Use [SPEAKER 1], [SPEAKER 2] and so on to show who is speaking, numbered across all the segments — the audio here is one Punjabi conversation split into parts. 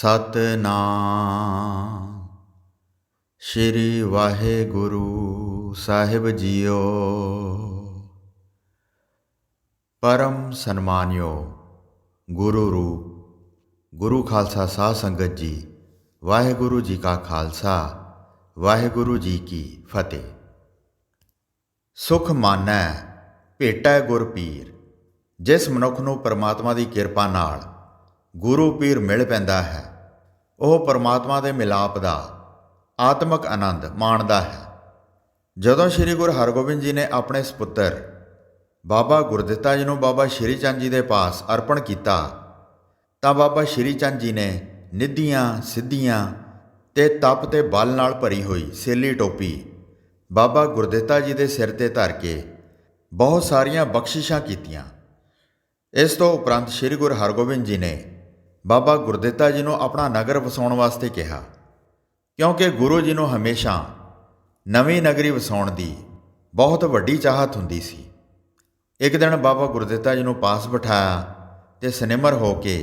[SPEAKER 1] ਸਤਨਾਮ। ਸ੍ਰੀ ਵਾਹਿਗੁਰੂ ਸਾਹਿਬ ਜੀਓ। ਪਰਮ ਸਨਮਾਨਿਓ ਗੁਰੂ ਰੂਪ। ਗੁਰੂ ਖਾਲਸਾ ਸਾਧ ਸੰਗਤ ਜੀ, ਵਾਹਿਗੁਰੂ ਜੀ ਕਾ ਖਾਲਸਾ, ਵਾਹਿਗੁਰੂ ਜੀ ਕੀ ਫਤਿਹ। ਸੁਖ ਮਾਨੈ, ਭੇਟੈ ਗੁਰ ਪੀਰ। ਜਿਸ ਮਨੁੱਖ ਨੂੰ ਪਰਮਾਤਮਾ ਦੀ ਕਿਰਪਾ ਨਾਲ ਗੁਰੂ ਪੀਰ ਮਿਲ ਪੈਂਦਾ ਹੈ ਉਹ ਪਰਮਾਤਮਾ ਦੇ ਮਿਲਾਪ ਦਾ, ਆਤਮਿਕ ਆਨੰਦ ਮਾਣਦਾ ਹੈ। ਜਦੋਂ ਸ੍ਰੀ ਗੁਰੂ ਹਰਗੋਬਿੰਦ ਜੀ ਨੇ ਆਪਣੇ ਸੁਪੁੱਤਰ ਬਾਬਾ ਗੁਰਦਿੱਤਾ ਜੀ ਨੂੰ ਬਾਬਾ ਸ਼੍ਰੀ ਚੰਦ ਜੀ ਦੇ ਪਾਸ ਅਰਪਣ ਕੀਤਾ, ਤਾਂ ਬਾਬਾ ਸ਼੍ਰੀ ਚੰਦ ਜੀ ਨੇ ਨਿੱਧੀਆਂ, ਸਿੱਧੀਆਂ ਤੇ ਤਪ ਤੇ ਬਲ ਨਾਲ ਭਰੀ ਹੋਈ ਸੇਲੀ ਟੋਪੀ ਬਾਬਾ ਗੁਰਦਿੱਤਾ ਜੀ ਦੇ ਸਿਰ ਤੇ ਧਰ ਕੇ ਬਹੁਤ ਸਾਰੀਆਂ ਬਖਸ਼ਿਸ਼ਾਂ ਕੀਤੀਆਂ। ਇਸ ਤੋਂ ਉਪਰੰਤ ਸ੍ਰੀ ਗੁਰੂ ਹਰਗੋਬਿੰਦ ਜੀ ਨੇ ਬਾਬਾ ਗੁਰਦਿੱਤਾ ਜੀ ਨੂੰ ਆਪਣਾ ਨਗਰ ਵਸਾਉਣ ਵਾਸਤੇ ਕਿਹਾ, ਕਿਉਂਕਿ ਗੁਰੂ ਜੀ ਨੂੰ ਹਮੇਸ਼ਾ ਨਵੀਂ ਨਗਰੀ ਵਸਾਉਣ ਦੀ ਬਹੁਤ ਵੱਡੀ ਚਾਹਤ ਹੁੰਦੀ ਸੀ। ਇੱਕ ਦਿਨ ਬਾਬਾ ਗੁਰਦਿੱਤਾ ਜੀ ਨੂੰ ਪਾਸ ਬਿਠਾਇਆ ਤੇ ਸਨਿਮਰ ਹੋ ਕੇ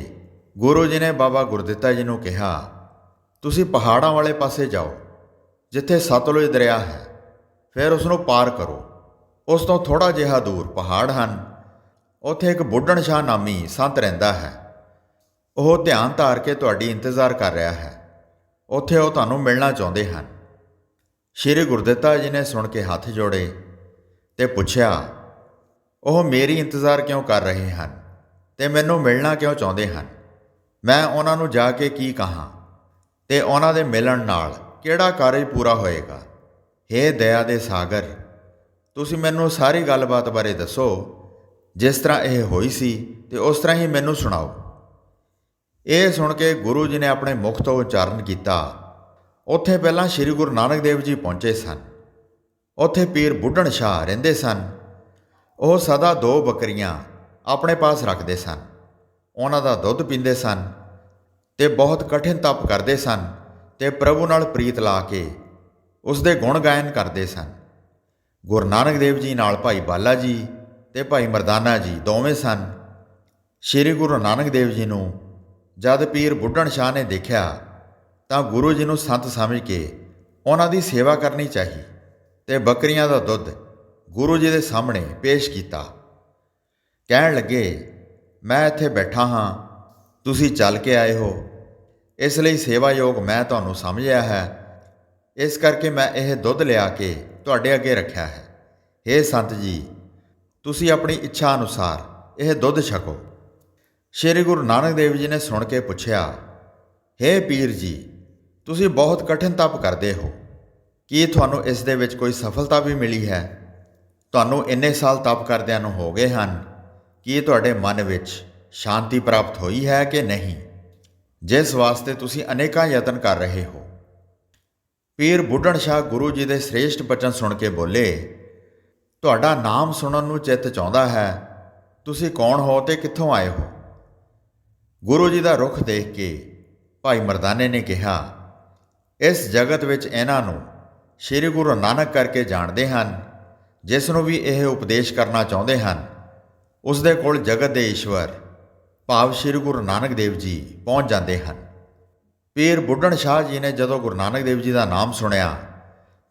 [SPEAKER 1] ਗੁਰੂ ਜੀ ਨੇ ਬਾਬਾ ਗੁਰਦਿੱਤਾ ਜੀ ਨੂੰ ਕਿਹਾ, ਤੁਸੀਂ ਪਹਾੜਾਂ ਵਾਲੇ ਪਾਸੇ ਜਾਓ, ਜਿੱਥੇ ਸਤਲੁਜ ਦਰਿਆ ਹੈ, ਫਿਰ ਉਸ ਨੂੰ ਪਾਰ ਕਰੋ। ਉਸ ਤੋਂ ਥੋੜਾ ਜਿਹਾ ਦੂਰ ਪਹਾੜ ਹਨ, ਉੱਥੇ ਇੱਕ ਬੁੱਢਣ ਸ਼ਾਹ ਨਾਮੀ ਸੰਤ ਰਹਿੰਦਾ ਹੈ। ਉਹ ਧਿਆਨ ਧਾਰ ਕੇ ਤੁਹਾਡੀ ਇੰਤਜ਼ਾਰ ਕਰ ਰਿਹਾ ਹੈ। ਉੱਥੇ ਉਹ ਤੁਹਾਨੂੰ ਮਿਲਣਾ ਚਾਹੁੰਦੇ ਹਨ। ਸ਼੍ਰੀ ਗੁਰਦਿੱਤਾ ਜੀ ਨੇ ਸੁਣ ਕੇ ਹੱਥ ਜੋੜੇ ਤੇ ਪੁੱਛਿਆ, ਉਹ ਮੇਰੀ ਇੰਤਜ਼ਾਰ ਕਿਉਂ ਕਰ ਰਹੇ ਹਨ? ਤੇ ਮੈਨੂੰ ਮਿਲਣਾ ਕਿਉਂ ਚਾਹੁੰਦੇ ਹਨ? ਮੈਂ ਉਹਨਾਂ ਨੂੰ ਜਾ ਕੇ ਕੀ ਕਹਾਂ? ਤੇ ਉਹਨਾਂ ਦੇ ਮਿਲਣ ਨਾਲ ਕਿਹੜਾ ਕਾਰਜ ਪੂਰਾ ਹੋਏਗਾ? ਹੇ ਦਇਆ ਦੇ ਸਾਗਰ, ਤੁਸੀਂ ਮੈਨੂੰ ਸਾਰੀ ਗੱਲਬਾਤ ਬਾਰੇ ਦੱਸੋ। ਜਿਸ ਤਰ੍ਹਾਂ ਇਹ ਹੋਈ ਸੀ ਤੇ ਉਸ ਤਰ੍ਹਾਂ ਹੀ ਮੈਨੂੰ ਸੁਣਾਓ। ਇਹ ਸੁਣ ਕੇ ਗੁਰੂ ਜੀ ਨੇ ਆਪਣੇ ਮੁਖ ਤੋਂ ਉਚਾਰਨ ਕੀਤਾ। ਉੱਥੇ ਪਹਿਲਾਂ ਸ੍ਰੀ ਗੁਰੂ ਨਾਨਕ ਦੇਵ ਜੀ ਪਹੁੰਚੇ ਸਨ। ਉੱਥੇ ਪੀਰ ਬੁੱਢਣ ਸ਼ਾਹ ਰਹਿੰਦੇ ਸਨ। ਉਹ ਸਦਾ ਦੋ ਬੱਕਰੀਆਂ ਆਪਣੇ ਪਾਸ ਰੱਖਦੇ ਸਨ। ਉਹਨਾਂ ਦਾ ਦੁੱਧ ਪੀਂਦੇ ਸਨ ਤੇ ਬਹੁਤ ਕਠਿਨ ਤਪ ਕਰਦੇ ਸਨ ਤੇ ਪ੍ਰਭੂ ਨਾਲ ਪ੍ਰੀਤ ਲਾ ਕੇ ਉਸ ਦੇ ਗੁਣ ਗਾਇਨ ਕਰਦੇ ਸਨ। ਗੁਰੂ ਨਾਨਕ ਦੇਵ ਜੀ ਨਾਲ ਭਾਈ ਬਾਲਾ ਜੀ ਤੇ ਭਾਈ ਮਰਦਾਨਾ ਜੀ ਦੋਵੇਂ ਸਨ। ਸ੍ਰੀ ਗੁਰੂ ਨਾਨਕ ਦੇਵ ਜੀ ਨੂੰ ਜਦ ਪੀਰ ਬੁੱਢਣ ਸ਼ਾਹ ਨੇ ਦੇਖਿਆ, ਤਾਂ ਗੁਰੂ ਜੀ ਨੂੰ ਸੰਤ ਸਮਝ ਕੇ ਉਹਨਾਂ ਦੀ ਸੇਵਾ ਕਰਨੀ ਚਾਹੀ ਤੇ ਬੱਕਰੀਆਂ ਦਾ ਦੁੱਧ ਗੁਰੂ ਜੀ ਦੇ ਸਾਹਮਣੇ ਪੇਸ਼ ਕੀਤਾ। ਕਹਿਣ ਲੱਗੇ, ਮੈਂ ਇੱਥੇ ਬੈਠਾ ਹਾਂ, ਤੁਸੀਂ ਚੱਲ ਕੇ ਆਏ ਹੋ। ਇਸ ਲਈ ਸੇਵਾ ਯੋਗ ਮੈਂ ਤੁਹਾਨੂੰ ਸਮਝਿਆ ਹੈ। ਇਸ ਕਰਕੇ ਮੈਂ ਇਹ ਦੁੱਧ ਲਿਆ ਕੇ ਤੁਹਾਡੇ ਅੱਗੇ ਰੱਖਿਆ ਹੈ। हे ਸੰਤ ਜੀ, ਤੁਸੀਂ ਆਪਣੀ ਇੱਛਾ ਅਨੁਸਾਰ ਇਹ ਦੁੱਧ ਛਕੋ। ਸ਼੍ਰੀ ਗੁਰੂ ਨਾਨਕ ਦੇਵ ਜੀ ਨੇ ਸੁਣ ਕੇ ਪੁੱਛਿਆ हे ਪੀਰ ਜੀ, ਤੁਸੀਂ ਬਹੁਤ ਕਠਿਨ ਤਪ ਕਰਦੇ ਹੋ। ਕੀ ਤੁਹਾਨੂੰ ਇਸ ਦੇ ਵਿੱਚ ਕੋਈ ਸਫਲਤਾ ਵੀ ਮਿਲੀ ਹੈ? ਤੁਹਾਨੂੰ ਇੰਨੇ ਸਾਲ ਤਪ ਕਰਦਿਆਂ ਨੂੰ ਹੋ ਗਏ ਹਨ। ਕੀ ਤੁਹਾਡੇ ਮਨ ਵਿੱਚ ਸ਼ਾਂਤੀ ਪ੍ਰਾਪਤ ਹੋਈ ਹੈ ਕਿ ਨਹੀਂ? ਜਿਸ ਵਾਸਤੇ ਤੁਸੀਂ ਅਨੇਕਾਂ ਯਤਨ ਕਰ ਰਹੇ ਹੋ। ਪੀਰ ਬੁੱਢਣ ਸ਼ਾਹ ਗੁਰੂ ਜੀ ਦੇ ਸ੍ਰੇਸ਼ਟ ਬਚਨ ਸੁਣ ਕੇ ਬੋਲੇ, ਤੁਹਾਡਾ ਨਾਮ ਸੁਣਨ ਨੂੰ ਚਿੱਤ ਚਾਹੁੰਦਾ ਹੈ। ਤੁਸੀਂ ਕੌਣ ਹੋ ਤੇ ਕਿੱਥੋਂ ਆਏ ਹੋ? ਗੁਰੂ ਜੀ ਦਾ ਰੁਖ ਦੇਖ ਕੇ ਭਾਈ ਮਰਦਾਨੇ ਨੇ ਕਿਹਾ, ਇਸ ਜਗਤ ਵਿੱਚ ਇਹਨਾਂ ਨੂੰ ਸ੍ਰੀ ਗੁਰੂ ਨਾਨਕ ਕਰਕੇ ਜਾਣਦੇ ਹਨ, ਜਿਸ ਨੂੰ ਵੀ ਇਹ ਉਪਦੇਸ਼ ਕਰਨਾ ਚਾਹੁੰਦੇ ਹਨ। ਉਸ ਦੇ ਕੋਲ ਜਗਤ ਦੇ ਈਸ਼ਵਰ, ਭਾਵ ਸ੍ਰੀ ਗੁਰੂ ਨਾਨਕ ਦੇਵ ਜੀ ਪਹੁੰਚ ਜਾਂਦੇ ਹਨ। ਪੀਰ ਬੁੱਢਣ ਸ਼ਾਹ ਜੀ ਨੇ ਜਦੋਂ ਗੁਰੂ ਨਾਨਕ ਦੇਵ ਜੀ ਦਾ ਨਾਮ ਸੁਣਿਆ,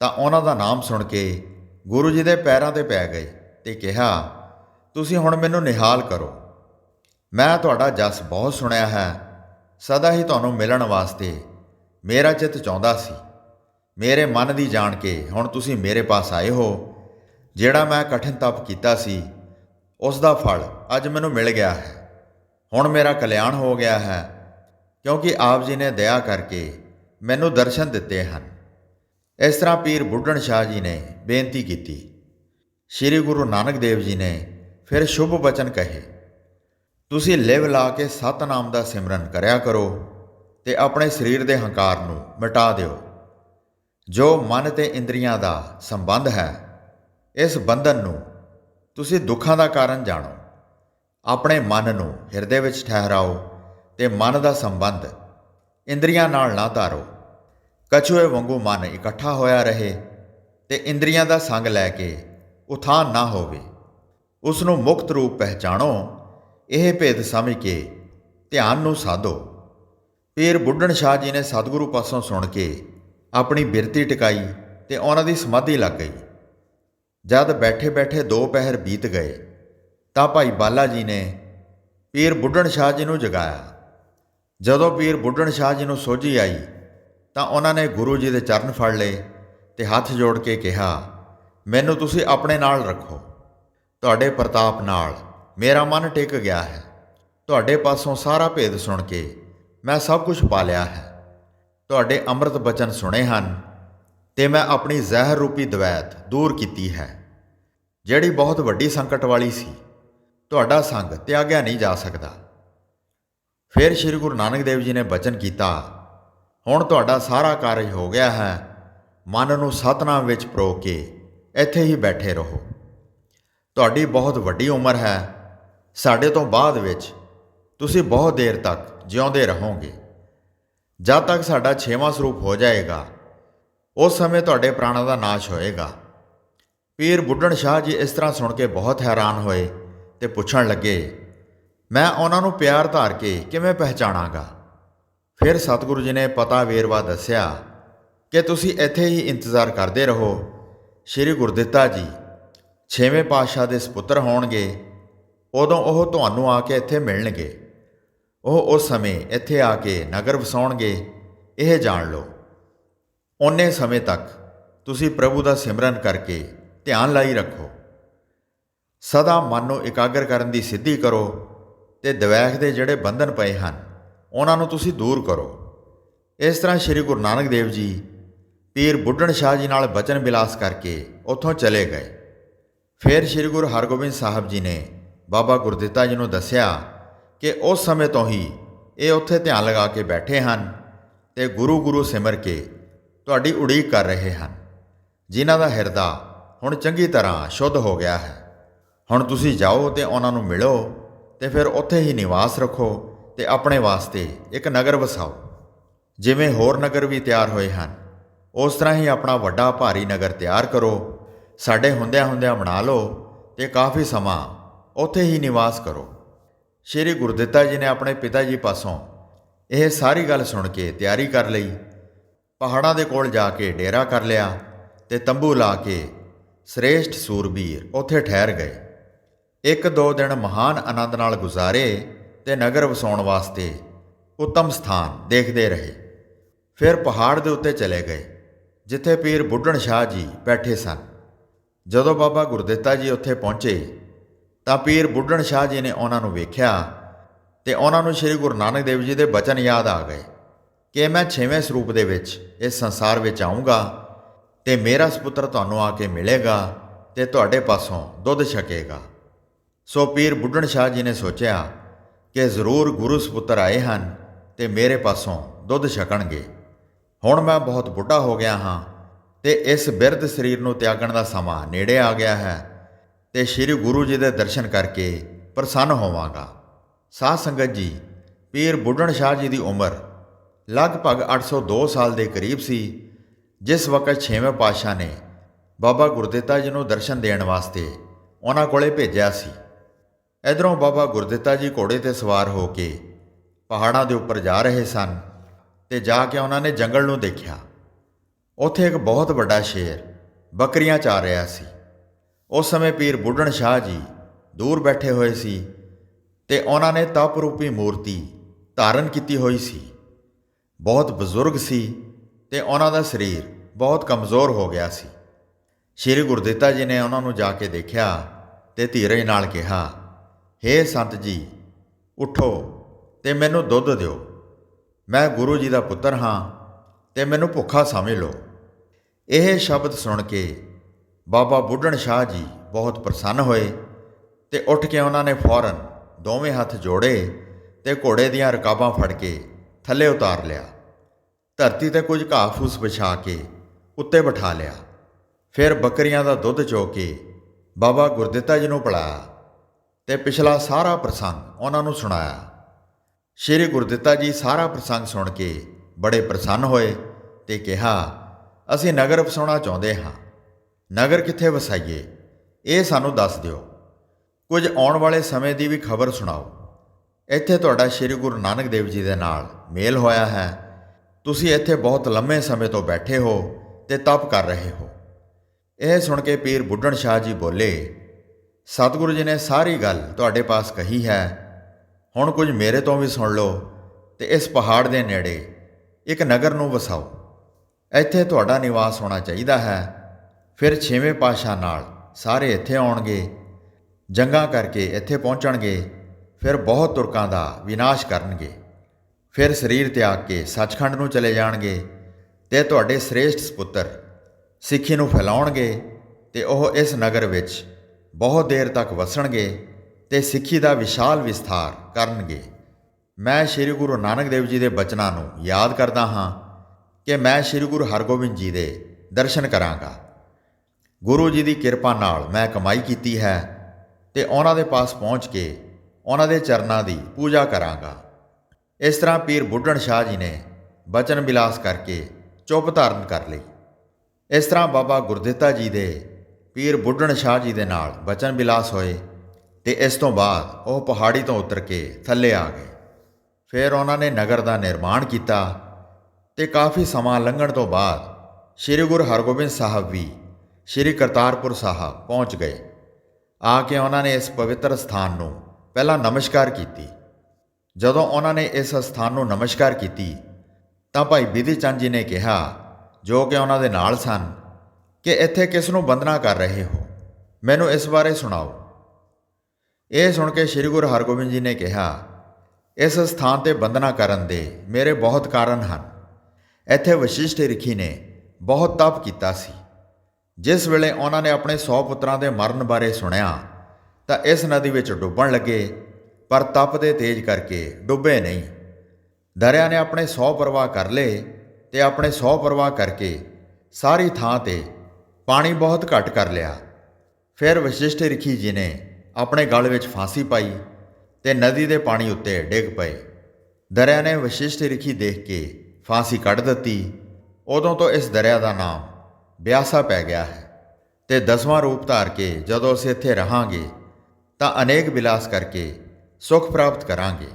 [SPEAKER 1] ਤਾਂ ਉਹਨਾਂ ਦਾ ਨਾਮ ਸੁਣ ਕੇ ਗੁਰੂ ਜੀ ਦੇ ਪੈਰਾਂ ਤੇ ਪੈ ਗਏ ਤੇ ਕਿਹਾ, ਤੁਸੀਂ ਹੁਣ ਮੈਨੂੰ ਨਿਹਾਲ ਕਰੋ। ਮੈਂ ਤੁਹਾਡਾ ਜਸ ਬਹੁਤ ਸੁਣਿਆ ਹੈ। ਸਦਾ ਹੀ ਤੁਹਾਨੂੰ ਮਿਲਣ ਵਾਸਤੇ ਮੇਰਾ ਚਿੱਤ ਚਾਹੁੰਦਾ ਸੀ। ਮੇਰੇ ਮਨ ਦੀ ਜਾਣ ਕੇ ਹੁਣ ਤੁਸੀਂ ਮੇਰੇ ਪਾਸ ਆਏ ਹੋ। ਜਿਹੜਾ ਮੈਂ ਕਠਿਨ ਤਪ ਕੀਤਾ ਸੀ ਉਸ ਦਾ ਫਲ ਅੱਜ ਮੈਨੂੰ ਮਿਲ ਗਿਆ ਹੈ। ਹੁਣ ਮੇਰਾ ਕਲਿਆਣ ਹੋ ਗਿਆ ਹੈ, ਕਿਉਂਕਿ ਆਪ ਜੀ ਨੇ ਦਇਆ ਕਰਕੇ ਮੈਨੂੰ ਦਰਸ਼ਨ ਦਿੱਤੇ ਹਨ। ਇਸ ਤਰ੍ਹਾਂ ਪੀਰ ਬੁੱਢਣ ਸ਼ਾਹ ਜੀ ਨੇ ਬੇਨਤੀ ਕੀਤੀ। ਸ੍ਰੀ ਗੁਰੂ ਨਾਨਕ ਦੇਵ ਜੀ ਨੇ ਫਿਰ ਸ਼ੁਭ ਬਚਨ ਕਹੇ। ਤੁਸੀਂ ਲਿਵ ਲਾ ਕੇ ਸਤਨਾਮ ਦਾ ਸਿਮਰਨ ਕਰਿਆ ਕਰੋ ਤੇ ਆਪਣੇ ਸਰੀਰ ਦੇ ਹੰਕਾਰ ਨੂੰ ਮਿਟਾ ਦਿਓ। ਜੋ ਮਨ ਤੇ ਇੰਦਰੀਆਂ ਦਾ ਸੰਬੰਧ ਹੈ, ਇਸ ਬੰਧਨ ਨੂੰ ਤੁਸੀਂ ਦੁੱਖਾਂ ਦਾ ਕਾਰਨ ਜਾਣੋ। ਆਪਣੇ ਮਨ ਨੂੰ ਹਿਰਦੇ ਵਿੱਚ ਠਹਿਰਾਓ ਤੇ ਮਨ ਦਾ ਸੰਬੰਧ ਇੰਦਰੀਆਂ ਨਾਲ ਨਾ ਧਾਰੋ। ਕਛੂਏ ਵਾਂਗੂ ਮਨ ਇਕੱਠਾ ਹੋਇਆ ਰਹੇ ਤੇ ਇੰਦਰੀਆਂ ਦਾ ਸੰਗ ਲੈ ਕੇ ਉਥਾਨ ਨਾ ਹੋਵੇ। ਉਸ ਨੂੰ ਮੁਕਤ ਰੂਪ ਪਹਿਚਾਣੋ ਇਹ ਭੇਦ ਸਮਝ ਕੇ ਧਿਆਨ ਨੂੰ ਸਾਧੋ। ਪੀਰ ਬੁੱਢਣ ਸ਼ਾਹ ਜੀ ਨੇ ਸਤਿਗੁਰੂ ਪਾਸੋਂ ਸੁਣ ਕੇ ਆਪਣੀ ਬਿਰਤੀ ਟਿਕਾਈ ਤੇ ਉਹਨਾਂ ਦੀ ਸਮਾਧੀ ਲੱਗ ਗਈ। ਜਦ ਬੈਠੇ-ਬੈਠੇ ਦੋ ਪਹਿਰ ਬੀਤ ਗਏ, ਤਾਂ ਭਾਈ ਬਾਲਾ ਜੀ ਨੇ ਪੀਰ ਬੁੱਢਣ ਸ਼ਾਹ ਜੀ ਨੂੰ ਜਗਾਇਆ। ਜਦੋਂ ਪੀਰ ਬੁੱਢਣ ਸ਼ਾਹ ਜੀ ਨੂੰ ਸੋਝੀ ਆਈ, ਤਾਂ ਉਹਨਾਂ ਨੇ ਗੁਰੂ ਜੀ ਦੇ ਚਰਨ ਫੜ ਲਏ ਤੇ ਹੱਥ ਜੋੜ ਕੇ ਕਿਹਾ, ਮੈਨੂੰ ਤੁਸੀਂ ਆਪਣੇ ਨਾਲ ਰੱਖੋ, ਤੁਹਾਡੇ ਪ੍ਰਤਾਪ ਨਾਲ। ਮੇਰਾ ਮਨ ਟਿਕ ਗਿਆ ਹੈ। ਤੁਹਾਡੇ ਪਾਸੋਂ ਸਾਰਾ ਭੇਦ ਸੁਣ ਕੇ ਮੈਂ ਸਭ ਕੁਝ ਪਾ ਲਿਆ ਹੈ। ਤੁਹਾਡੇ ਅੰਮ੍ਰਿਤ ਬਚਨ ਸੁਣੇ ਹਨ ਤੇ ਮੈਂ ਆਪਣੀ ਜ਼ਹਿਰ ਰੂਪੀ ਦਵੈਤ ਦੂਰ ਕੀਤੀ ਹੈ। ਜਿਹੜੀ ਬਹੁਤ ਵੱਡੀ ਸੰਕਟ ਵਾਲੀ ਸੀ, ਤੁਹਾਡਾ ਸੰਗ ਤਿਆਗਿਆ ਨਹੀਂ ਜਾ ਸਕਦਾ। ਫਿਰ ਸ੍ਰੀ ਗੁਰੂ ਨਾਨਕ ਦੇਵ ਜੀ ਨੇ ਬਚਨ ਕੀਤਾ, ਹੁਣ ਤੁਹਾਡਾ ਸਾਰਾ ਕਾਰਜ ਹੋ ਗਿਆ ਹੈ। ਮਨ ਨੂੰ ਸਤਨਾਮ ਵਿੱਚ ਪ੍ਰੋ ਕੇ ਇੱਥੇ ਹੀ ਬੈਠੇ ਰਹੋ। ਤੁਹਾਡੀ ਬਹੁਤ ਵੱਡੀ ਉਮਰ ਹੈ। ਸਾਡੇ ਤੋਂ ਬਾਅਦ ਵਿੱਚ ਤੁਸੀਂ ਬਹੁਤ ਦੇਰ ਤੱਕ ਜਿਉਂਦੇ ਰਹੋਗੇ। ਜਦ ਤੱਕ ਸਾਡਾ ਛੇਵਾਂ ਸਰੂਪ ਹੋ ਜਾਏਗਾ, ਉਸ ਸਮੇਂ ਤੁਹਾਡੇ ਪ੍ਰਾਣਾਂ ਦਾ ਨਾਸ਼ ਹੋਏਗਾ। ਪੀਰ ਬੁੱਢਣ ਸ਼ਾਹ ਜੀ ਇਸ ਤਰ੍ਹਾਂ ਸੁਣ ਕੇ ਬਹੁਤ ਹੈਰਾਨ ਹੋਏ ਤੇ ਪੁੱਛਣ ਲੱਗੇ, ਮੈਂ ਉਹਨਾਂ ਨੂੰ ਪਿਆਰ ਧਾਰ ਕੇ ਕਿਵੇਂ ਪਹਿਚਾਣਾਂਗਾ? ਫਿਰ ਸਤਿਗੁਰੂ ਜੀ ਨੇ ਪਤਾ ਵੇਰਵਾ ਦੱਸਿਆ ਕਿ ਤੁਸੀਂ ਇੱਥੇ ਹੀ ਇੰਤਜ਼ਾਰ ਕਰਦੇ ਰਹੋ। ਸ੍ਰੀ ਗੁਰਦਿੱਤਾ ਜੀ ਛੇਵੇਂ ਪਾਤਸ਼ਾਹ ਦੇ ਸੁਪੁੱਤਰ ਹੋਣਗੇ ਉਦੋਂ ਉਹ ਤੁਹਾਨੂੰ ਆ ਕੇ ਇੱਥੇ ਮਿਲਣਗੇ। ਉਹ ਉਸ ਸਮੇਂ ਇੱਥੇ ਆ ਕੇ ਨਗਰ ਵਸਾਉਣਗੇ, ਇਹ ਜਾਣ ਲਓ। ਓਨੇ ਸਮੇਂ ਤੱਕ ਤੁਸੀਂ ਪ੍ਰਭੂ ਦਾ ਸਿਮਰਨ ਕਰਕੇ ਧਿਆਨ ਲਾਈ ਰੱਖੋ। ਸਦਾ ਮਨ ਨੂੰ ਇਕਾਗਰ ਕਰਨ ਦੀ ਸਿੱਧੀ ਕਰੋ ਤੇ ਦਵੈਖ ਦੇ ਜਿਹੜੇ ਬੰਧਨ ਪਏ ਹਨ, ਉਹਨਾਂ ਨੂੰ ਤੁਸੀਂ ਦੂਰ ਕਰੋ। ਇਸ ਤਰ੍ਹਾਂ ਸ੍ਰੀ ਗੁਰੂ ਨਾਨਕ ਦੇਵ ਜੀ ਪੀਰ ਬੁੱਢਣ ਸ਼ਾਹ ਜੀ ਨਾਲ ਬਚਨ ਬਿਲਾਸ ਕਰਕੇ ਉੱਥੋਂ ਚਲੇ ਗਏ। ਫਿਰ ਸ੍ਰੀ ਗੁਰੂ ਹਰਗੋਬਿੰਦ ਸਾਹਿਬ ਜੀ ਨੇ ਬਾਬਾ ਗੁਰਦਿੱਤਾ ਜੀ ਨੂੰ ਦੱਸਿਆ ਕਿ ਉਸ ਸਮੇਂ ਤੋਂ ਹੀ ਇਹ ਉੱਥੇ ਧਿਆਨ ਲਗਾ ਕੇ ਬੈਠੇ ਹਨ ਤੇ ਗੁਰੂ ਗੁਰੂ ਸਿਮਰ ਕੇ ਤੁਹਾਡੀ ਉਡੀਕ ਕਰ ਰਹੇ ਹਨ, ਜਿਨ੍ਹਾਂ ਦਾ ਹਿਰਦਾ ਹੁਣ ਚੰਗੀ ਤਰ੍ਹਾਂ ਸ਼ੁੱਧ ਹੋ ਗਿਆ ਹੈ। ਹੁਣ ਤੁਸੀਂ ਜਾਓ ਤੇ ਉਹਨਾਂ ਨੂੰ ਮਿਲੋ ਤੇ ਫਿਰ ਉੱਥੇ ਹੀ ਨਿਵਾਸ ਰੱਖੋ ਤੇ ਆਪਣੇ ਵਾਸਤੇ ਇੱਕ ਨਗਰ ਵਸਾਓ, ਜਿਵੇਂ ਹੋਰ ਨਗਰ ਵੀ ਤਿਆਰ ਹੋਏ ਹਨ। ਉਸ ਤਰ੍ਹਾਂ ਹੀ ਆਪਣਾ ਵੱਡਾ ਭਾਰੀ ਨਗਰ ਤਿਆਰ ਕਰੋ, ਸਾਡੇ ਹੁੰਦਿਆਂ ਹੁੰਦਿਆਂ ਬਣਾ ਲਓ ਤੇ ਕਾਫੀ ਸਮਾਂ ਉੱਥੇ ਹੀ ਨਿਵਾਸ ਕਰੋ। ਸ਼੍ਰੀ ਗੁਰਦਿੱਤਾ ਜੀ ਨੇ ਆਪਣੇ ਪਿਤਾ ਜੀ ਪਾਸੋਂ ਇਹ ਸਾਰੀ ਗੱਲ ਸੁਣ ਕੇ ਤਿਆਰੀ ਕਰ ਲਈ। ਪਹਾੜਾਂ ਦੇ ਕੋਲ ਜਾ ਕੇ ਡੇਰਾ ਕਰ ਲਿਆ ਤੇ ਤੰਬੂ ਲਾ ਕੇ ਸ੍ਰੇਸ਼ਟ ਸੂਰਬੀਰ ਉੱਥੇ ਠਹਿਰ ਗਏ। ਇੱਕ ਦੋ ਦਿਨ ਮਹਾਨ ਆਨੰਦ ਨਾਲ ਗੁਜ਼ਾਰੇ ਤੇ ਨਗਰ ਵਸਾਉਣ ਵਾਸਤੇ ਉੱਤਮ ਸਥਾਨ ਦੇਖਦੇ ਰਹੇ। ਫਿਰ ਪਹਾੜ ਦੇ ਉੱਤੇ ਚਲੇ ਗਏ, ਜਿੱਥੇ ਪੀਰ ਬੁੱਢਣ ਸ਼ਾਹ ਜੀ ਬੈਠੇ ਸਨ। ਜਦੋਂ ਬਾਬਾ ਗੁਰਦਿੱਤਾ ਜੀ ਉੱਥੇ ਪਹੁੰਚੇ ਤਾਂ ਪੀਰ ਬੁੱਢਣ ਸ਼ਾਹ ਜੀ ਨੇ ਉਹਨਾਂ ਨੂੰ ਵੇਖਿਆ ਤੇ ਉਹਨਾਂ ਨੂੰ ਸ੍ਰੀ ਗੁਰੂ ਨਾਨਕ ਦੇਵ ਜੀ ਦੇ ਬਚਨ ਯਾਦ ਆ ਗਏ ਕਿ ਮੈਂ ਛੇਵੇਂ ਸਰੂਪ ਦੇ ਵਿੱਚ ਇਸ ਸੰਸਾਰ ਵਿੱਚ ਆਉਂਗਾ ਤੇ ਮੇਰਾ ਸੁਪੁੱਤਰ ਤੁਹਾਨੂੰ ਆ ਕੇ ਮਿਲੇਗਾ ਤੇ ਤੁਹਾਡੇ ਪਾਸੋਂ ਦੁੱਧ ਛਕੇਗਾ। ਸੋ ਪੀਰ ਬੁੱਢਣ ਸ਼ਾਹ ਜੀ ਨੇ ਸੋਚਿਆ ਕਿ ਜ਼ਰੂਰ ਗੁਰੂ ਸੁਪੁੱਤਰ ਆਏ ਹਨ ਤੇ ਮੇਰੇ ਪਾਸੋਂ ਦੁੱਧ ਛਕਣਗੇ। ਹੁਣ ਮੈਂ ਬਹੁਤ ਬੁੱਢਾ ਹੋ ਗਿਆ ਹਾਂ ਤੇ ਇਸ ਬਿਰਧ ਸਰੀਰ ਨੂੰ ਤਿਆਗਣ ਦਾ ਸਮਾਂ ਨੇੜੇ ਆ ਗਿਆ ਹੈ। ਤੇ ਸ੍ਰੀ ਗੁਰੂ ਜੀ ਦੇ ਦਰਸ਼ਨ ਕਰਕੇ ਪ੍ਰਸੰਨ ਹੋਵਾਂਗਾ। ਸਾਧ ਸੰਗਤ ਜੀ, ਪੀਰ ਬੁੱਢਣ ਸ਼ਾਹ ਜੀ ਦੀ ਉਮਰ ਲਗਭਗ 802 ਸਾਲ ਦੇ ਕਰੀਬ ਸੀ, ਜਿਸ ਵਕਤ ਛੇਵੇਂ ਪਾਤਸ਼ਾਹ ਨੇ ਬਾਬਾ ਗੁਰਦਿੱਤਾ ਜੀ ਨੂੰ ਦਰਸ਼ਨ ਦੇਣ ਵਾਸਤੇ ਉਹਨਾਂ ਕੋਲੇ ਭੇਜਿਆ ਸੀ। ਇਧਰੋਂ ਬਾਬਾ ਗੁਰਦਿੱਤਾ ਜੀ ਘੋੜੇ ਤੇ ਸਵਾਰ ਹੋ ਕੇ ਪਹਾੜਾਂ ਦੇ ਉੱਪਰ ਜਾ ਰਹੇ ਸਨ ਤੇ ਜਾ ਕੇ ਉਹਨਾਂ ਨੇ ਜੰਗਲ ਨੂੰ ਦੇਖਿਆ। ਉੱਥੇ ਇੱਕ ਬਹੁਤ ਵੱਡਾ ਸ਼ੇਰ ਬੱਕਰੀਆਂ ਚਾ ਰਿਹਾ ਸੀ। ਉਸ ਸਮੇਂ ਪੀਰ ਬੁੱਢਣ ਸ਼ਾਹ ਜੀ ਦੂਰ ਬੈਠੇ ਹੋਏ ਸੀ ਤੇ ਉਹਨਾਂ ਨੇ ਤਪ ਰੂਪੀ ਮੂਰਤੀ ਧਾਰਨ ਕੀਤੀ ਹੋਈ ਸੀ। ਬਹੁਤ ਬਜ਼ੁਰਗ ਸੀ ਤੇ ਉਹਨਾਂ ਦਾ ਸਰੀਰ ਬਹੁਤ ਕਮਜ਼ੋਰ ਹੋ ਗਿਆ ਸੀ। ਸ਼੍ਰੀ ਗੁਰਦਿੱਤਾ ਜੀ ਨੇ ਉਹਨਾਂ ਨੂੰ ਜਾ ਕੇ ਦੇਖਿਆ ਤੇ ਧੀਰਜ ਨਾਲ ਕਿਹਾ, ਹੇ ਸੰਤ ਜੀ, ਉਠੋ ਤੇ ਮੈਨੂੰ ਦੁੱਧ ਦਿਓ। ਮੈਂ ਗੁਰੂ ਜੀ ਦਾ ਪੁੱਤਰ ਹਾਂ ਤੇ ਮੈਨੂੰ ਭੁੱਖਾ ਸਮਝ ਲਓ। ਇਹ ਸ਼ਬਦ ਸੁਣ ਕੇ ਬਾਬਾ ਬੁੱਢਣ ਸ਼ਾਹ ਜੀ ਬਹੁਤ ਪ੍ਰਸੰਨ ਹੋਏ ਤੇ ਉੱਠ ਕੇ ਉਹਨਾਂ ਨੇ ਫੌਰਨ ਦੋਵੇਂ ਹੱਥ ਜੋੜੇ ਤੇ ਘੋੜੇ ਦੀਆਂ ਰਕਾਬਾਂ ਫੜ ਕੇ ਥੱਲੇ ਉਤਾਰ ਲਿਆ। ਧਰਤੀ ਤੇ ਕੁਝ ਘਾਹ ਫੂਸ ਵਿਛਾ ਕੇ ਉੱਤੇ ਬਿਠਾ ਲਿਆ। ਫਿਰ ਬੱਕਰੀਆਂ ਦਾ ਦੁੱਧ ਚੋ ਕੇ ਬਾਬਾ ਗੁਰਦਿੱਤਾ ਜੀ ਨੂੰ ਪਿਲਾਇਆ ਤੇ ਪਿਛਲਾ ਸਾਰਾ ਪ੍ਰਸੰਗ ਉਹਨਾਂ ਨੂੰ ਸੁਣਾਇਆ। ਸ਼੍ਰੀ ਗੁਰਦਿੱਤਾ ਜੀ ਸਾਰਾ ਪ੍ਰਸੰਗ ਸੁਣ ਕੇ ਬੜੇ ਪ੍ਰਸੰਨ ਹੋਏ ਤੇ ਕਿਹਾ, ਅਸੀਂ ਨਗਰ ਵਸਾਉਣਾ ਚਾਹੁੰਦੇ ਹਾਂ। ਨਗਰ ਕਿੱਥੇ ਵਸਾਈਏ, ਇਹ ਸਾਨੂੰ ਦੱਸ ਦਿਓ। ਕੁਝ ਆਉਣ ਵਾਲੇ ਸਮੇਂ ਦੀ ਵੀ ਖਬਰ ਸੁਣਾਓ। ਇੱਥੇ ਤੁਹਾਡਾ ਸ੍ਰੀ ਗੁਰੂ ਨਾਨਕ ਦੇਵ ਜੀ ਦੇ ਨਾਲ ਮੇਲ ਹੋਇਆ ਹੈ। ਤੁਸੀਂ ਇੱਥੇ ਬਹੁਤ ਲੰਮੇ ਸਮੇਂ ਤੋਂ ਬੈਠੇ ਹੋ ਤੇ ਤਪ ਕਰ ਰਹੇ ਹੋ। ਇਹ ਸੁਣ ਕੇ ਪੀਰ ਬੁੱਢਣ ਸ਼ਾਹ ਜੀ ਬੋਲੇ, ਸਤਿਗੁਰੂ ਜੀ ਨੇ ਸਾਰੀ ਗੱਲ ਤੁਹਾਡੇ ਪਾਸ ਕਹੀ ਹੈ। ਹੁਣ ਕੁਝ ਮੇਰੇ ਤੋਂ ਵੀ ਸੁਣ ਲਓ ਤੇ ਇਸ ਪਹਾੜ ਦੇ ਨੇੜੇ ਇੱਕ ਨਗਰ ਨੂੰ ਵਸਾਓ। ਇੱਥੇ ਤੁਹਾਡਾ ਨਿਵਾਸ ਹੋਣਾ ਚਾਹੀਦਾ ਹੈ। ਫਿਰ ਛੇਵੇਂ ਪਾਤਸ਼ਾਹ ਨਾਲ ਸਾਰੇ ਇੱਥੇ ਆਉਣਗੇ, ਜੰਗਾਂ ਕਰਕੇ ਇੱਥੇ ਪਹੁੰਚਣਗੇ, ਫਿਰ ਬਹੁਤ ਤੁਰਕਾਂ ਦਾ ਵਿਨਾਸ਼ ਕਰਨਗੇ। ਫਿਰ ਸਰੀਰ ਤਿਆਗ ਕੇ ਸੱਚਖੰਡ ਨੂੰ ਚਲੇ ਜਾਣਗੇ ਤੇ ਤੁਹਾਡੇ ਸ੍ਰੇਸ਼ਟ ਸੁਪੁੱਤਰ ਸਿੱਖੀ ਨੂੰ ਫੈਲਾਉਣਗੇ ਤੇ ਉਹ ਇਸ ਨਗਰ ਵਿੱਚ ਬਹੁਤ ਦੇਰ ਤੱਕ ਵਸਣਗੇ ਤੇ ਸਿੱਖੀ ਦਾ ਵਿਸ਼ਾਲ ਵਿਸਥਾਰ ਕਰਨਗੇ। ਮੈਂ ਸ੍ਰੀ ਗੁਰੂ ਨਾਨਕ ਦੇਵ ਜੀ ਦੇ ਬਚਨਾਂ ਨੂੰ ਯਾਦ ਕਰਦਾ ਹਾਂ ਕਿ ਮੈਂ ਸ੍ਰੀ ਗੁਰੂ ਹਰਗੋਬਿੰਦ ਜੀ ਦੇ ਦਰਸ਼ਨ ਕਰਾਂਗਾ। ਗੁਰੂ ਜੀ ਦੀ ਕਿਰਪਾ ਨਾਲ ਮੈਂ ਕਮਾਈ ਕੀਤੀ ਹੈ ਤੇ ਉਹਨਾਂ ਦੇ ਪਾਸ ਪਹੁੰਚ ਕੇ ਉਹਨਾਂ ਦੇ ਚਰਨਾਂ ਦੀ ਪੂਜਾ ਕਰਾਂਗਾ। ਇਸ ਤਰ੍ਹਾਂ ਪੀਰ ਬੁੱਢਣ ਸ਼ਾਹ ਜੀ ਨੇ ਬਚਨ ਬਿਲਾਸ ਕਰਕੇ ਚੁੱਪ ਧਾਰਨ ਕਰ ਲਈ। ਇਸ ਤਰ੍ਹਾਂ ਬਾਬਾ ਗੁਰਦਿੱਤਾ ਜੀ ਦੇ ਪੀਰ ਬੁੱਢਣ ਸ਼ਾਹ ਜੀ ਦੇ ਨਾਲ ਬਚਨ ਬਿਲਾਸ ਹੋਏ ਤੇ ਇਸ ਤੋਂ ਬਾਅਦ ਉਹ ਪਹਾੜੀ ਤੋਂ ਉਤਰ ਕੇ ਥੱਲੇ ਆ ਗਏ। ਫਿਰ ਉਹਨਾਂ ਨੇ ਨਗਰ ਦਾ ਨਿਰਮਾਣ ਕੀਤਾ ਤੇ ਕਾਫੀ ਸਮਾਂ ਲੰਘਣ ਤੋਂ ਬਾਅਦ ਸ੍ਰੀ ਗੁਰੂ ਹਰਗੋਬਿੰਦ ਸਾਹਿਬ ਵੀ ਸ੍ਰੀ ਕਰਤਾਰਪੁਰ ਸਾਹਿਬ ਪਹੁੰਚ ਗਏ। ਆ ਕੇ ਉਹਨਾਂ ਨੇ ਇਸ ਪਵਿੱਤਰ ਸਥਾਨ ਨੂੰ ਪਹਿਲਾਂ ਨਮਸਕਾਰ ਕੀਤੀ। ਜਦੋਂ ਉਹਨਾਂ ਨੇ ਇਸ ਸਥਾਨ ਨੂੰ ਨਮਸਕਾਰ ਕੀਤੀ, ਤਾਂ ਭਾਈ ਬਿਧੀ ਚੰਦ ਜੀ ਨੇ ਕਿਹਾ, ਜੋ ਕਿ ਉਹਨਾਂ ਦੇ ਨਾਲ ਸਨ, ਕਿ ਇੱਥੇ ਕਿਸ ਨੂੰ ਬੰਦਨਾ ਕਰ ਰਹੇ ਹੋ? ਮੈਨੂੰ ਇਸ ਬਾਰੇ ਸੁਣਾਓ। ਇਹ ਸੁਣ ਕੇ ਸ੍ਰੀ ਗੁਰੂ ਹਰਗੋਬਿੰਦ ਜੀ ਨੇ ਕਿਹਾ, ਇਸ ਸਥਾਨ ਤੇ ਬੰਦਨਾ ਕਰਨ ਦੇ ਮੇਰੇ ਬਹੁਤ ਕਾਰਨ ਹਨ। ਇੱਥੇ ਵਸ਼ਿਸ਼ਠ ਰਿਖੀ ਨੇ ਬਹੁਤ ਤਪ ਕੀਤਾ ਸੀ। ਜਿਸ ਵੇਲੇ ਉਹਨਾਂ ਨੇ ਆਪਣੇ 100 ਪੁੱਤਰਾਂ ਦੇ ਮਰਨ ਬਾਰੇ ਸੁਣਿਆ, ਤਾਂ ਇਸ ਨਦੀ ਵਿੱਚ ਡੁੱਬਣ ਲੱਗੇ, ਪਰ ਤਪ ਦੇ ਤੇਜ ਕਰਕੇ ਡੁੱਬੇ ਨਹੀਂ। ਦਰਿਆ ਨੇ ਆਪਣੇ 100 ਪ੍ਰਵਾਹ ਕਰ ਲਏ ਤੇ ਆਪਣੇ 100 ਪ੍ਰਵਾਹ ਕਰਕੇ ਸਾਰੀ ਥਾਂ ਤੇ ਪਾਣੀ ਬਹੁਤ ਘੱਟ ਕਰ ਲਿਆ। ਫਿਰ ਵਸ਼ਿਸ਼ਟ ਰਿਖੀ ਜੀ ਨੇ ਆਪਣੇ ਗਲ ਵਿੱਚ ਫਾਂਸੀ ਪਾਈ ਤੇ ਨਦੀ ਦੇ ਪਾਣੀ ਉੱਤੇ ਡਿੱਗ ਪਏ। ਦਰਿਆ ਨੇ ਵਸ਼ਿਸ਼ਟ ਰਿਖੀ ਦੇਖ ਕੇ ਫਾਂਸੀ ਕੱਢ ਦਿੱਤੀ। ਉਦੋਂ ਤੋਂ ਇਸ ਦਰਿਆ ਦਾ ਨਾਮ ਬਿਆਸਾ ਪੈ ਗਿਆ ਹੈ ਤੇ ਦਸਵਾਂ ਰੂਪ ਧਾਰ ਕੇ ਜਦੋਂ ਅਸੀਂ ਇੱਥੇ ਰਹਾਂਗੇ ਤਾਂ ਅਨੇਕ ਵਿਲਾਸ ਕਰਕੇ ਸੁਖ ਪ੍ਰਾਪਤ ਕਰਾਂਗੇ।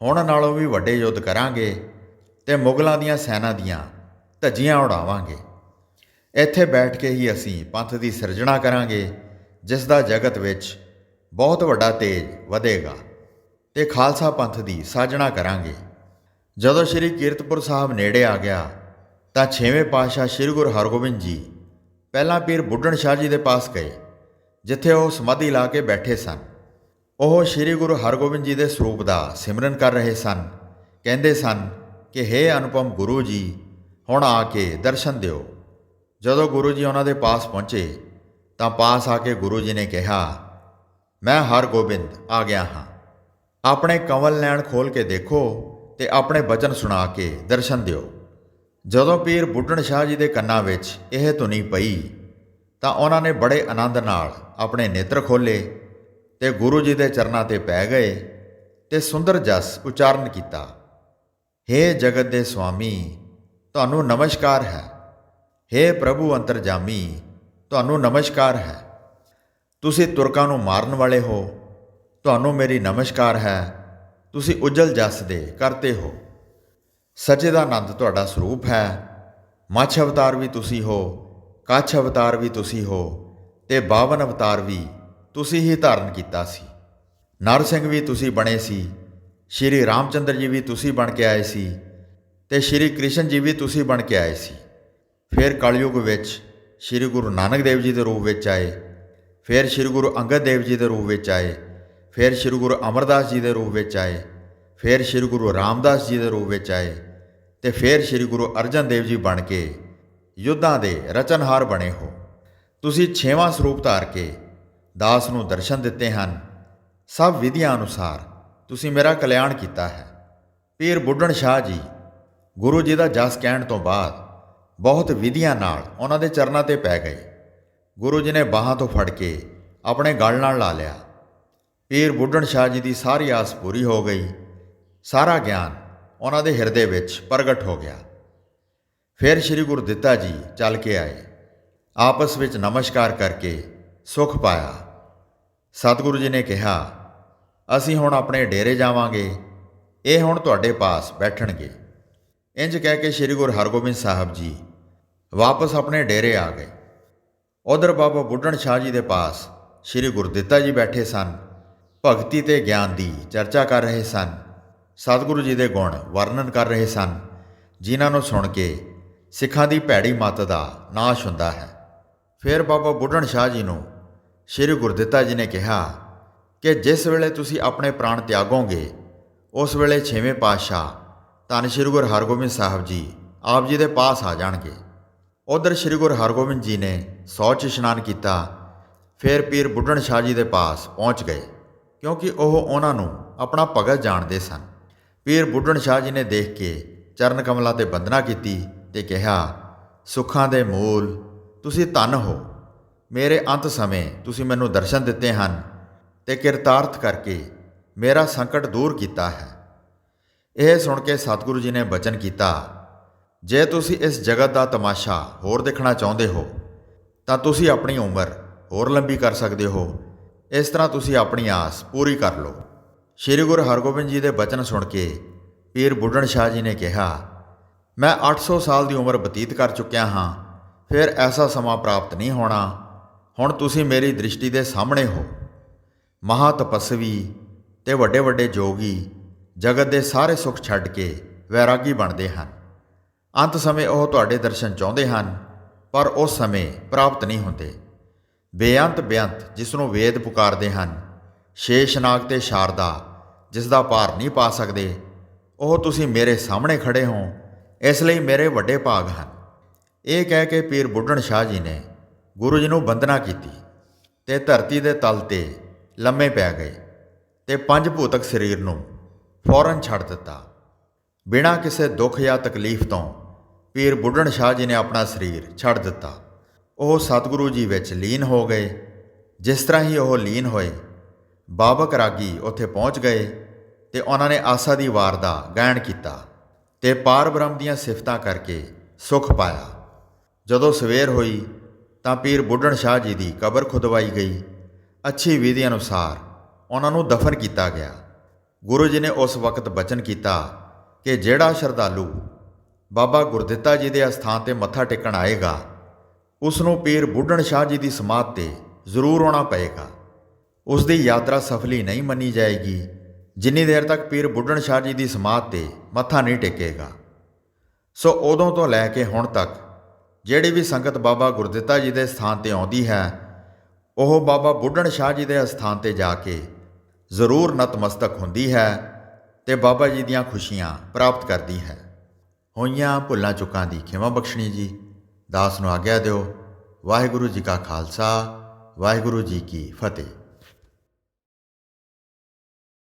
[SPEAKER 1] ਹੁਣ ਨਾਲੋਂ ਵੀ ਵੱਡੇ ਯੁੱਧ ਕਰਾਂਗੇ ਤੇ ਮੁਗਲਾਂ ਦੀਆਂ ਸੈਨਾ ਦੀਆਂ ਧੱਜੀਆਂ ਉਡਾਵਾਂਗੇ। ਇੱਥੇ ਬੈਠ ਕੇ ਹੀ ਅਸੀਂ ਪੰਥ ਦੀ ਸਿਰਜਣਾ ਕਰਾਂਗੇ, ਜਿਸ ਦਾ ਜਗਤ ਵਿੱਚ ਬਹੁਤ ਵੱਡਾ ਤੇਜ ਵਧੇਗਾ ਤੇ ਖਾਲਸਾ ਪੰਥ ਦੀ ਸਾਜਣਾ ਕਰਾਂਗੇ। ਜਦੋਂ ਸ੍ਰੀ ਕੀਰਤਪੁਰ ਸਾਹਿਬ ਨੇੜੇ ਆ ਗਿਆ ਤਾਂ ਛੇਵੇਂ ਪਾਤਸ਼ਾਹ ਸ੍ਰੀ ਗੁਰੂ ਹਰਗੋਬਿੰਦ ਜੀ ਪਹਿਲਾਂ ਪੀਰ ਬੁੱਢਣ ਸ਼ਾਹ ਜੀ ਦੇ ਪਾਸ ਗਏ, ਜਿੱਥੇ ਉਹ ਸਮਾਧੀ ਲਾ ਕੇ ਬੈਠੇ ਸਨ। ਉਹ ਸ੍ਰੀ ਗੁਰੂ ਹਰਗੋਬਿੰਦ ਜੀ ਦੇ ਸਰੂਪ ਦਾ ਸਿਮਰਨ ਕਰ ਰਹੇ ਸਨ। ਕਹਿੰਦੇ ਸਨ ਕਿ, ਹੇ ਅਨੁਪਮ ਗੁਰੂ ਜੀ, ਹੁਣ ਆ ਕੇ ਦਰਸ਼ਨ ਦਿਓ। ਜਦੋਂ ਗੁਰੂ ਜੀ ਉਹਨਾਂ ਦੇ ਪਾਸ ਪਹੁੰਚੇ, ਤਾਂ ਪਾਸ ਆ ਕੇ ਗੁਰੂ ਜੀ ਨੇ ਕਿਹਾ, ਮੈਂ ਹਰਗੋਬਿੰਦ, ਆ ਗਿਆ ਹਾਂ। ਆਪਣੇ ਕਮਲ ਲੈਣ ਖੋਲ ਕੇ ਦੇਖੋ ਤੇ ਆਪਣੇ ਬਚਨ ਸੁਣਾ ਕੇ ਦਰਸ਼ਨ ਦਿਓ। ਜਦੋਂ ਪੀਰ ਬੁੱਢਣ ਸ਼ਾਹ ਜੀ ਦੇ ਕੰਨਾਂ ਵਿੱਚ ਇਹ ਧੁਨੀ ਪਈ, ਤਾਂ ਉਹਨਾਂ ਨੇ ਬੜੇ ਆਨੰਦ ਨਾਲ ਆਪਣੇ ਨੇਤਰ ਖੋਲੇ ਤੇ ਗੁਰੂ ਜੀ ਦੇ ਚਰਨਾਂ ਤੇ ਪੈ ਗਏ ਤੇ ਸੁੰਦਰ ਜਸ ਉਚਾਰਨ ਕੀਤਾ। हे ਜਗਤ ਦੇ ਸੁਆਮੀ, ਤੁਹਾਨੂੰ ਨਮਸਕਾਰ ਹੈ। हे ਪ੍ਰਭੂ ਅੰਤਰਜਾਮੀ, ਤੁਹਾਨੂੰ ਨਮਸਕਾਰ ਹੈ। ਤੁਸੀਂ ਤੁਰਕਾਂ ਨੂੰ ਮਾਰਨ ਵਾਲੇ ਹੋ। ਤੁਹਾਨੂੰ ਮੇਰੀ ਨਮਸਕਾਰ ਹੈ। ਤੁਸੀਂ ਉਜਲ ਜਸ ਦੇ ਕਰਤੇ ਹੋ। ਸੱਚੇ ਦਾ ਆਨੰਦ ਤੁਹਾਡਾ ਸਰੂਪ ਹੈ। ਮੱਛ ਅਵਤਾਰ ਵੀ ਤੁਸੀਂ ਹੋ, ਕੱਛ ਅਵਤਾਰ ਵੀ ਤੁਸੀਂ ਹੋ, ਤੇ 52 ਅਵਤਾਰ ਵੀ ਤੁਸੀਂ ਹੀ ਧਾਰਨ ਕੀਤਾ ਸੀ। ਨਰ ਸਿੰਘ ਵੀ ਤੁਸੀਂ ਬਣੇ ਸੀ, ਸ਼੍ਰੀ ਰਾਮਚੰਦਰ ਜੀ ਵੀ ਤੁਸੀਂ ਬਣ ਕੇ ਆਏ ਸੀ, ਤੇ ਸ਼੍ਰੀ ਕ੍ਰਿਸ਼ਨ ਜੀ ਵੀ ਤੁਸੀਂ ਬਣ ਕੇ ਆਏ ਸੀ। ਫਿਰ ਕਲਯੁਗ ਵਿੱਚ ਸ਼੍ਰੀ ਗੁਰੂ ਨਾਨਕ ਦੇਵ ਜੀ ਦੇ ਰੂਪ ਵਿੱਚ ਆਏ, ਫਿਰ ਸ਼੍ਰੀ ਗੁਰੂ ਅੰਗਦ ਦੇਵ ਜੀ ਦੇ ਰੂਪ ਵਿੱਚ ਆਏ, ਫਿਰ ਸ਼੍ਰੀ ਗੁਰੂ ਅਮਰਦਾਸ ਜੀ ਦੇ ਰੂਪ ਵਿੱਚ ਆਏ ਫਿਰ ਸ਼੍ਰੀ ਗੁਰੂ ਰਾਮਦਾਸ ਜੀ ਦੇ ਰੂਪ ਵਿੱਚ ਆਏ ਤੇ ਫਿਰ ਸ਼੍ਰੀ ਗੁਰੂ ਅਰਜਨ ਦੇਵ ਜੀ ਬਣ ਕੇ ਯੁੱਧਾਂ ਦੇ ਰਚਨਹਾਰ ਬਣੇ ਹੋ। ਤੁਸੀਂ ਛੇਵਾਂ ਸਰੂਪ ਧਾਰ ਕੇ ਦਾਸ ਨੂੰ ਦਰਸ਼ਨ ਦਿੱਤੇ ਹਨ। ਸਭ ਵਿਧੀਆਂ ਅਨੁਸਾਰ ਤੁਸੀਂ ਮੇਰਾ ਕਲਿਆਣ ਕੀਤਾ ਹੈ। ਪੀਰ ਬੁੱਢਣ ਸ਼ਾਹ ਜੀ, ਗੁਰੂ ਜੀ ਦਾ ਜਸ ਕਹਿਣ ਤੋਂ ਬਾਅਦ ਬਹੁਤ ਵਿਧੀਆਂ ਨਾਲ ਉਹਨਾਂ ਦੇ ਚਰਨਾਂ ਤੇ ਪੈ ਗਏ। ਗੁਰੂ ਜੀ ਨੇ ਬਾਹਾਂ ਤੋਂ ਫੜ ਕੇ ਆਪਣੇ ਗਲ ਨਾਲ ਲਾ ਲਿਆ। ਪੀਰ ਬੁੱਢਣ ਸ਼ਾਹ ਜੀ ਦੀ ਸਾਰੀ ਆਸ ਪੂਰੀ ਹੋ ਗਈ। ਸਾਰਾ ਗਿਆਨ ਉਹਨਾਂ ਦੇ ਹਿਰਦੇ ਵਿੱਚ ਪ੍ਰਗਟ ਹੋ ਗਿਆ। ਫਿਰ ਸ੍ਰੀ ਗੁਰਦਿੱਤਾ ਜੀ ਚੱਲ ਕੇ ਆਏ। ਆਪਸ ਵਿੱਚ ਨਮਸਕਾਰ ਕਰਕੇ ਸੁਖ ਪਾਇਆ। ਸਤਿਗੁਰੂ ਜੀ ਨੇ ਕਿਹਾ, ਅਸੀਂ ਹੁਣ ਆਪਣੇ ਡੇਰੇ ਜਾਵਾਂਗੇ। ਇਹ ਹੁਣ ਤੁਹਾਡੇ ਪਾਸ ਬੈਠਣਗੇ। ਇੰਜ ਕਹਿ ਕੇ ਸ੍ਰੀ ਗੁਰੂ ਹਰਗੋਬਿੰਦ ਸਾਹਿਬ ਜੀ ਵਾਪਸ ਆਪਣੇ ਡੇਰੇ ਆ ਗਏ। ਉਧਰ ਬਾਬਾ ਬੁੱਢਣ ਸ਼ਾਹ ਜੀ ਦੇ ਪਾਸ ਸ੍ਰੀ ਗੁਰਦਿੱਤਾ ਜੀ ਬੈਠੇ ਸਨ। ਭਗਤੀ ਤੇ ਗਿਆਨ ਦੀ ਚਰਚਾ ਕਰ ਰਹੇ ਸਨ। ਸਤਿਗੁਰੂ ਜੀ ਦੇ ਗੁਣ ਵਰਣਨ ਕਰ ਰਹੇ ਸਨ, ਜਿਨ੍ਹਾਂ ਨੂੰ ਸੁਣ ਕੇ ਸਿੱਖਾਂ ਦੀ ਭੈੜੀ ਮੱਤ ਦਾ ਨਾਸ਼ ਹੁੰਦਾ ਹੈ। ਫਿਰ ਬਾਬਾ ਬੁੱਢਣ ਸ਼ਾਹ ਜੀ ਨੂੰ ਸ੍ਰੀ ਗੁਰਦਿੱਤਾ ਜੀ ਨੇ ਕਿਹਾ ਕਿ ਜਿਸ ਵੇਲੇ ਤੁਸੀਂ ਆਪਣੇ ਪ੍ਰਾਣ ਤਿਆਗੋਗੇ, ਉਸ ਵੇਲੇ ਛੇਵੇਂ ਪਾਤਸ਼ਾਹ ਧੰਨ ਸ੍ਰੀ ਗੁਰੂ ਹਰਗੋਬਿੰਦ ਸਾਹਿਬ ਜੀ ਆਪ ਜੀ ਦੇ ਪਾਸ ਆ ਜਾਣਗੇ। ਉਧਰ ਸ੍ਰੀ ਗੁਰੂ ਹਰਗੋਬਿੰਦ ਜੀ ਨੇ ਸੌ 'ਚ ਇਸ਼ਨਾਨ ਕੀਤਾ, ਫਿਰ ਪੀਰ ਬੁੱਢਣ ਸ਼ਾਹ ਜੀ ਦੇ ਪਾਸ ਪਹੁੰਚ ਗਏ, ਕਿਉਂਕਿ ਉਹ ਉਹਨਾਂ ਨੂੰ ਆਪਣਾ ਭਗਤ ਜਾਣਦੇ ਸਨ। ਪੀਰ ਬੁੱਢਣ ਸ਼ਾਹ ਜੀ ਨੇ ਦੇਖ ਕੇ ਚਰਨ ਕਮਲਾਂ ਤੇ ਬੰਦਨਾ ਕੀਤੀ ਤੇ ਕਿਹਾ, ਸੁੱਖਾਂ ਦੇ ਮੂਲ, ਤੁਸੀਂ ਧਨ ਹੋ। ਮੇਰੇ ਅੰਤ ਸਮੇਂ ਤੁਸੀਂ ਮੈਨੂੰ ਦਰਸ਼ਨ ਦਿੱਤੇ ਹਨ ਤੇ ਕਿਰਤਾਰਥ ਕਰਕੇ ਮੇਰਾ ਸੰਕਟ ਦੂਰ ਕੀਤਾ ਹੈ। ਇਹ ਸੁਣ ਕੇ ਸਤਿਗੁਰੂ ਜੀ ਨੇ ਬਚਨ ਕੀਤਾ, ਜੇ ਤੁਸੀਂ ਇਸ ਜਗਤ ਦਾ ਤਮਾਸ਼ਾ ਹੋਰ ਦੇਖਣਾ ਚਾਹੁੰਦੇ ਹੋ, ਤਾਂ ਤੁਸੀਂ ਆਪਣੀ ਉਮਰ ਹੋਰ ਲੰਬੀ ਕਰ ਸਕਦੇ ਹੋ। ਇਸ ਤਰ੍ਹਾਂ ਤੁਸੀਂ ਆਪਣੀ ਆਸ ਪੂਰੀ ਕਰ ਲਓ। ਸ੍ਰੀ ਗੁਰੂ ਹਰਗੋਬਿੰਦ ਜੀ ਦੇ ਬਚਨ ਸੁਣ ਕੇ ਪੀਰ ਬੁੱਢਣ ਸ਼ਾਹ ਜੀ ਨੇ ਕਿਹਾ, ਮੈਂ 800 ਸਾਲ ਦੀ ਉਮਰ ਬਤੀਤ ਕਰ ਚੁੱਕਿਆ ਹਾਂ, ਫਿਰ ਐਸਾ ਸਮਾਂ ਪ੍ਰਾਪਤ ਨਹੀਂ ਹੋਣਾ। ਹੁਣ ਤੁਸੀਂ ਮੇਰੀ ਦ੍ਰਿਸ਼ਟੀ ਦੇ ਸਾਹਮਣੇ ਹੋ। ਮਹਾ ਤਪਸਵੀ ਤੇ ਵੱਡੇ ਵੱਡੇ ਜੋਗੀ ਜਗਤ ਦੇ ਸਾਰੇ ਸੁੱਖ ਛੱਡ ਕੇ ਵੈਰਾਗੀ ਬਣਦੇ ਹਨ। ਅੰਤ ਸਮੇਂ ਉਹ ਤੁਹਾਡੇ ਦਰਸ਼ਨ ਚਾਹੁੰਦੇ ਹਨ, ਪਰ ਉਸ ਸਮੇਂ ਪ੍ਰਾਪਤ ਨਹੀਂ ਹੁੰਦੇ। ਬੇਅੰਤ ਬੇਅੰਤ ਜਿਸ ਨੂੰ ਵੇਦ ਪੁਕਾਰਦੇ ਹਨ, ਸ਼ੇਸ਼ਨਾਗ ਤੇ ਸ਼ਾਰਦਾ ਜਿਸ ਦਾ ਭਾਰ ਨਹੀਂ ਪਾ ਸਕਦੇ, ਉਹ ਤੁਸੀਂ ਮੇਰੇ ਸਾਹਮਣੇ ਖੜੇ ਹੋ, ਇਸ ਲਈ ਮੇਰੇ ਵੱਡੇ ਭਾਗ ਹਨ। ਇਹ ਕਹਿ ਕੇ ਪੀਰ ਬੁੱਢਣ ਸ਼ਾਹ ਜੀ ਨੇ ਗੁਰੂ ਜੀ ਨੂੰ ਬੰਦਨਾ ਕੀਤੀ ਤੇ ਧਰਤੀ ਦੇ ਤਲ ਤੇ ਲੰਮੇ ਪੈ ਗਏ ਤੇ ਪੰਜ ਭੂਤਕ ਸਰੀਰ ਨੂੰ ਫੌਰਨ ਛੱਡ ਦਿੱਤਾ। ਬਿਨਾਂ ਕਿਸੇ ਦੁੱਖ ਜਾਂ ਤਕਲੀਫ ਤੋਂ ਪੀਰ ਬੁੱਢਣ ਸ਼ਾਹ ਜੀ ਨੇ ਆਪਣਾ ਸਰੀਰ ਛੱਡ ਦਿੱਤਾ। ਉਹ ਸਤਿਗੁਰੂ ਜੀ ਵਿੱਚ ਲੀਨ ਹੋ ਗਏ। ਜਿਸ ਤਰ੍ਹਾਂ ਹੀ ਉਹ ਲੀਨ ਹੋਏ, ਬਾਬਕ ਰਾਗੀ ਉੱਥੇ ਪਹੁੰਚ ਗਏ ਤੇ ਉਹਨਾਂ ਨੇ ਆਸਾ ਦੀ ਵਾਰ ਦਾ ਗਾਇਨ ਕੀਤਾ ਤੇ ਪਾਰ ਬ੍ਰਹਮ ਦੀਆਂ ਸਿਫਤਾਂ ਕਰਕੇ ਸੁਖ ਪਾਇਆ। ਜਦੋਂ ਸਵੇਰ ਹੋਈ ਤਾਂ ਪੀਰ ਬੁੱਢਣ ਸ਼ਾਹ ਜੀ ਦੀ ਕਬਰ ਖੁਦਵਾਈ ਗਈ। ਅੱਛੀ ਵਿਧੀ ਅਨੁਸਾਰ ਉਹਨਾਂ ਨੂੰ ਦਫਨ ਕੀਤਾ ਗਿਆ। ਗੁਰੂ ਜੀ ਨੇ ਉਸ ਵਕਤ ਬਚਨ ਕੀਤਾ ਕਿ ਜਿਹੜਾ ਸ਼ਰਧਾਲੂ ਬਾਬਾ ਗੁਰਦਿੱਤਾ ਜੀ ਦੇ ਅਸਥਾਨ ਤੇ ਮੱਥਾ ਟੇਕਣ ਆਏਗਾ, ਉਸ ਨੂੰ ਪੀਰ ਬੁੱਢਣ ਸ਼ਾਹ ਜੀ ਦੀ ਸਮਾਧ ਤੇ ਜ਼ਰੂਰ ਆਉਣਾ ਪਏਗਾ। ਉਸ ਦੀ ਯਾਤਰਾ ਸਫਲੀ ਨਹੀਂ ਮੰਨੀ ਜਾਏਗੀ ਜਿੰਨੀ ਦੇਰ ਤੱਕ ਪੀਰ ਬੁੱਢਣ ਸ਼ਾਹ ਜੀ ਦੀ ਸਮਾਧ ਤੇ ਮੱਥਾ ਨਹੀਂ ਟੇਕੇਗਾ, ਸੋ ਉਦੋਂ ਤੋਂ ਲੈ ਕੇ ਹੁਣ ਤੱਕ ਜਿਹੜੀ ਵੀ ਸੰਗਤ ਬਾਬਾ ਗੁਰਦਿੱਤਾ ਜੀ ਦੇ ਸਥਾਨ ਤੇ ਆਉਂਦੀ ਹੈ, ਉਹ ਬਾਬਾ ਬੁੱਢਣ ਸ਼ਾਹ ਜੀ ਦੇ ਅਸਥਾਨ ਤੇ ਜਾ ਕੇ ਜ਼ਰੂਰ ਨਤਮਸਤਕ ਹੁੰਦੀ ਹੈ ਤੇ ਬਾਬਾ ਜੀ ਦੀਆਂ ਖੁਸ਼ੀਆਂ ਪ੍ਰਾਪਤ ਕਰਦੀ ਹੈ। ਹੋਈਆਂ ਭੁੱਲਾਂ ਚੁੱਕਾਂ ਦੀ ਖਿਮਾ ਬਖਸ਼ਣੀ ਜੀ, ਦਾਸ ਨੂੰ ਆਗਿਆ ਦਿਓ। ਵਾਹਿਗੁਰੂ ਜੀ ਕਾ ਖਾਲਸਾ, ਵਾਹਿਗੁਰੂ ਜੀ ਕੀ ਫਤਿਹ।